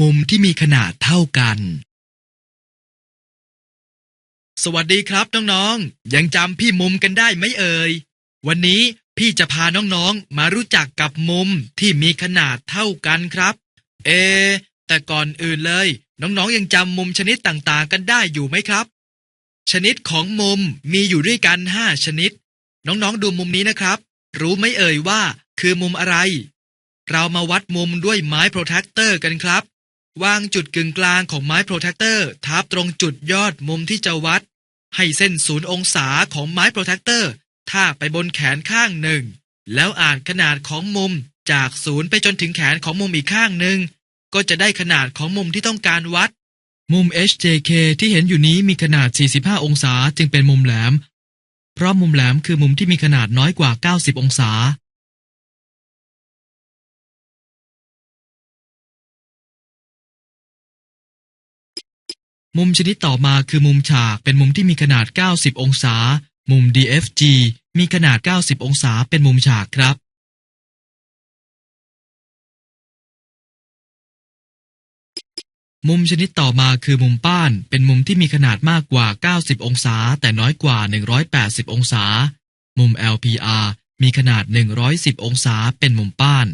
มุมที่มีขนาดเท่ากัน สวัสดีครับน้องๆ ยังจำพี่มุมกันได้ไหมเอ่ย วันนี้พี่จะพาน้องๆ มารู้จักกับมุมที่มีขนาดเท่ากันครับ เอ แต่ก่อนอื่นเลย น้องๆ ยังจำมุมชนิดต่างๆ กันได้อยู่ไหมครับ ชนิดของมุมมีอยู่ด้วยกันห้าชนิด น้องๆ ดูมุมนี้นะครับ รู้ไหมเอ่ยว่า คือมุมอะไรเรามาวัดมุมด้วยไม้โปรแทคเตอร์กันครับ วางจุดกึ่งกลางของไม้โปรแทคเตอร์ทับตรงจุดยอดมุมที่จะวัด ให้เส้นศูนย์องศาของไม้โปรแทคเตอร์ทาบไปบนแขนข้างหนึ่ง แล้วอ่านขนาดของมุมจากศูนย์ไปจนถึงแขนของมุมอีกข้างหนึ่ง ก็จะได้ขนาดของมุมที่ต้องการวัด มุม HJK ที่เห็นอยู่นี้มีขนาด 45 องศาจึงเป็นมุมแหลม เพราะมุมแหลมคือมุมที่มีขนาดน้อยกว่า 90 องศา มุมชนิดต่อมาคือมุมฉากเป็นมุมที่มีขนาด 90 องศา มุม DFG มีขนาด 90 องศาเป็นมุมฉากครับ มุมชนิดต่อมาคือมุมป้าน เป็นมุมที่มีขนาดมากกว่า 90 องศา แต่น้อยกว่า 180 องศา มุม LPR มีขนาด 110 องศาเป็นมุมป้าน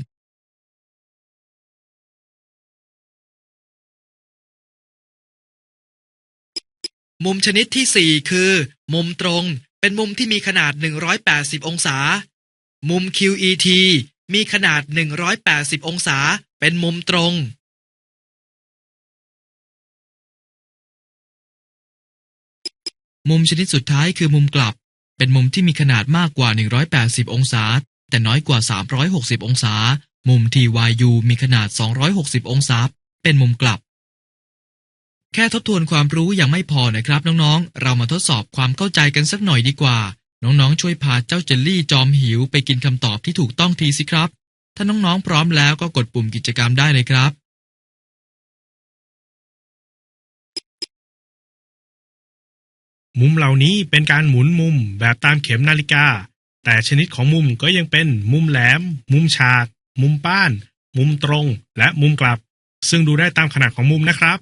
มุมชนิดที่ 4 คือ มุมตรง เป็นมุมที่มีขนาด 180 องศา มุม QET มีขนาด 180 องศา เป็นมุมตรง มุมชนิดสุดท้ายคือมุมกลับ เป็นมุมที่มีขนาดมากกว่า 180 องศา แต่น้อยกว่า 360 องศา มุม TYU มีขนาด 260 องศา เป็นมุมกลับ แค่ทบทวนความรู้ยังไม่พอนะครับน้องๆ เรามาทดสอบความเข้าใจกันสักหน่อยดีกว่า น้องๆ ช่วยพาเจ้าเจลลี่จอมหิวไปกินคำตอบที่ถูกต้องทีสิครับ ถ้าน้องๆ พร้อมแล้วก็กดปุ่มกิจกรรมได้เลยครับ มุมเหล่านี้เป็นการหมุนมุมแบบตามเข็มนาฬิกา แต่ชนิดของมุมก็ยังเป็นมุมแหลม มุมฉาก มุมป้าน มุมตรง และมุมกลับ ซึ่งดูได้ตามขนาดของมุมนะครับ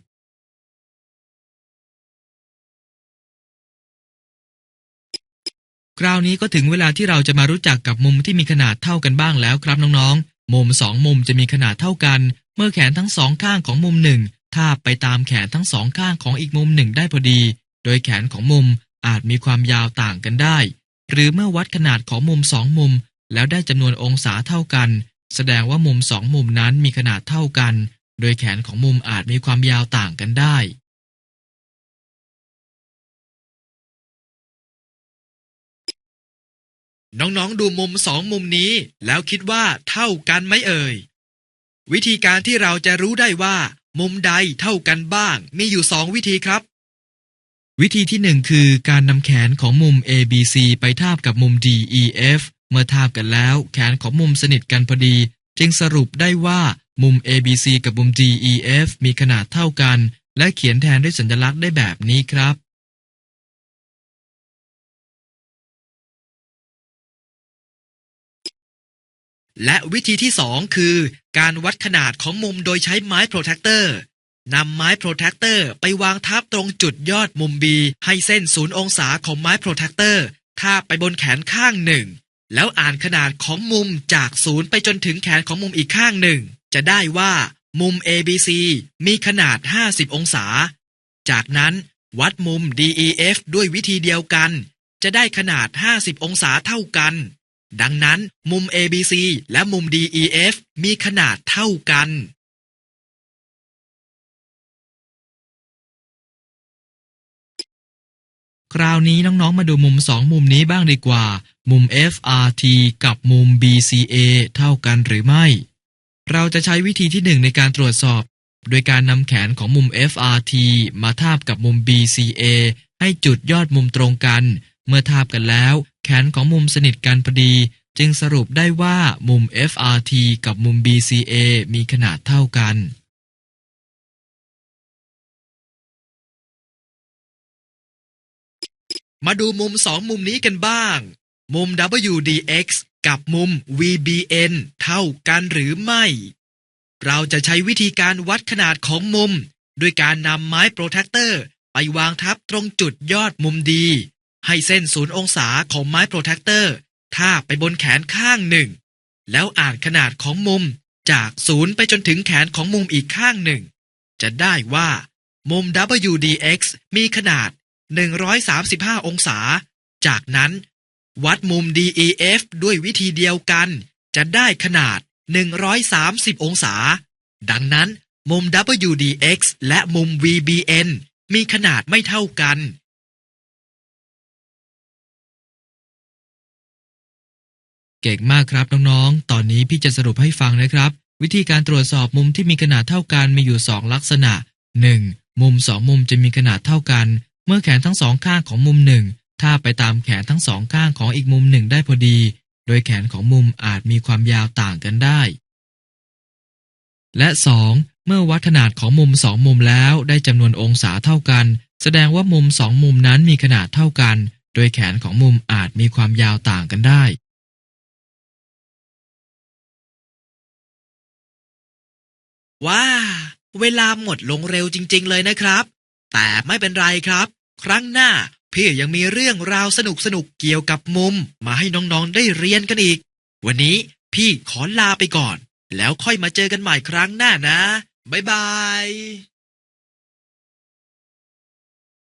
คราวนี้ก็ถึงเวลาที่เราจะมารู้จักกับมุมที่มีขนาดเท่ากันบ้างแล้วครับน้องๆ มุมสองมุมจะมีขนาดเท่ากัน เมื่อแขนทั้งสองข้างของมุมหนึ่งทาบไปตามแขนทั้งสองข้างของอีกมุมหนึ่งได้พอดี โดยแขนของมุมอาจมีความยาวต่างกันได้ หรือเมื่อวัดขนาดของมุมสองมุม แล้วได้จำนวนองศาเท่ากัน แสดงว่ามุมสองมุมนั้นมีขนาดเท่ากัน โดยแขนของมุมอาจมีความยาวต่างกันได้ น้องๆดูมุมสองมุมนี้ แล้วคิดว่าเท่ากันไหมเอ่ย วิธีการที่เราจะรู้ได้ว่า มุมใดเท่ากันบ้าง มีอยู่สองวิธีครับ วิธีที่หนึ่งคือการนำแขนของมุม ABC ไปทาบกับมุม DEF เมื่อทาบกันแล้ว แขนของมุมสนิทกันพอดี จึงสรุปได้ว่ามุม ABC กับมุม DEF มีขนาดเท่ากัน และเขียนแทนด้วยสัญลักษณ์ได้แบบนี้ครับ และวิธีที่ 2 คือ การวัดขนาดของมุมโดยใช้ไม้โปรแทคเตอร์นำไม้โปรแทคเตอร์ไปวางทับตรงจุดยอดมุม B ให้เส้นศูนย์องศาของไม้โปรแทคเตอร์ทาบไปบนแขนข้างหนึ่ง แล้วอ่านขนาดของมุมจากศูนย์ไปจนถึงแขนของมุมอีกข้างหนึ่ง จะได้ว่ามุม ABC มีขนาด 50 องศา จากนั้นวัดมุม DEF ด้วยวิธีเดียวกัน จะได้ขนาด 50 องศาเท่ากัน ดังนั้นมุม ABC และมุม DEF มีขนาดเท่ากัน คราวนี้น้องๆ มาดูมุมสองมุมนี้บ้างดีกว่า มุม FRT กับมุม BCA เท่ากันหรือไม่ เราจะใช้วิธีที่หนึ่งในการตรวจสอบ โดยการนำแขนของมุม FRT มาทาบกับมุม BCA ให้จุดยอดมุมตรงกัน เมื่อทาบกันแล้ว แขนของมุมสนิทกันพอดี จึงสรุปได้ว่ามุม FRT กับมุม BCA มีขนาดเท่ากัน มาดูมุมสองมุมนี้กันบ้าง มุม WDX กับมุม VBN เท่ากันหรือไม่ เราจะใช้วิธีการวัดขนาดของมุม ด้วยการนำไม้โปรเทคเตอร์ไปวางทับตรงจุดยอดมุมดี ให้เส้นศูนย์องศาของไม้โปรเทคเตอร์ทาบไปบนแขนข้างหนึ่ง แล้วอ่านขนาดของมุมจากศูนย์ไปจนถึงแขนของมุมอีกข้างหนึ่ง จะได้ว่า มุม WDX มีขนาด 135 องศา จากนั้น วัดมุม DEF ด้วยวิธีเดียวกัน จะได้ขนาด 130 องศา ดังนั้น มุม WDX และมุม VBN มีขนาดไม่เท่ากัน เก่งมากครับน้องๆ ตอนนี้พี่จะสรุปให้ฟังนะครับ วิธีการตรวจสอบมุมที่มีขนาดเท่ากันมีอยู่ 2 ลักษณะ 1. มุม 2 มุมจะมีขนาดเท่ากัน เมื่อแขนทั้งสองข้างของมุมหนึ่งถ้าไปตามแขนทั้งสองข้างของอีกมุมหนึ่งได้พอดี โดยแขนของมุมอาจมีความยาวต่างกันได้ และ 2. เมื่อวัดขนาดของมุมสองมุมแล้วได้จำนวนองศาเท่ากัน แสดงว่ามุมสองมุมนั้นมีขนาดเท่ากัน โดยแขนของมุมอาจมีความยาวต่างกันได้ ว้า เวลาหมดลงเร็วจริง ๆ เลยนะครับ แต่ไม่เป็นไรครับ ครั้งหน้าพี่ยังมีเรื่องราวสนุกๆเกี่ยวกับมุม มาให้น้องๆได้เรียนกันอีก วันนี้พี่ขอลาไปก่อน แล้วค่อยมาเจอกันใหม่ครั้งหน้านะ บ๊ายบาย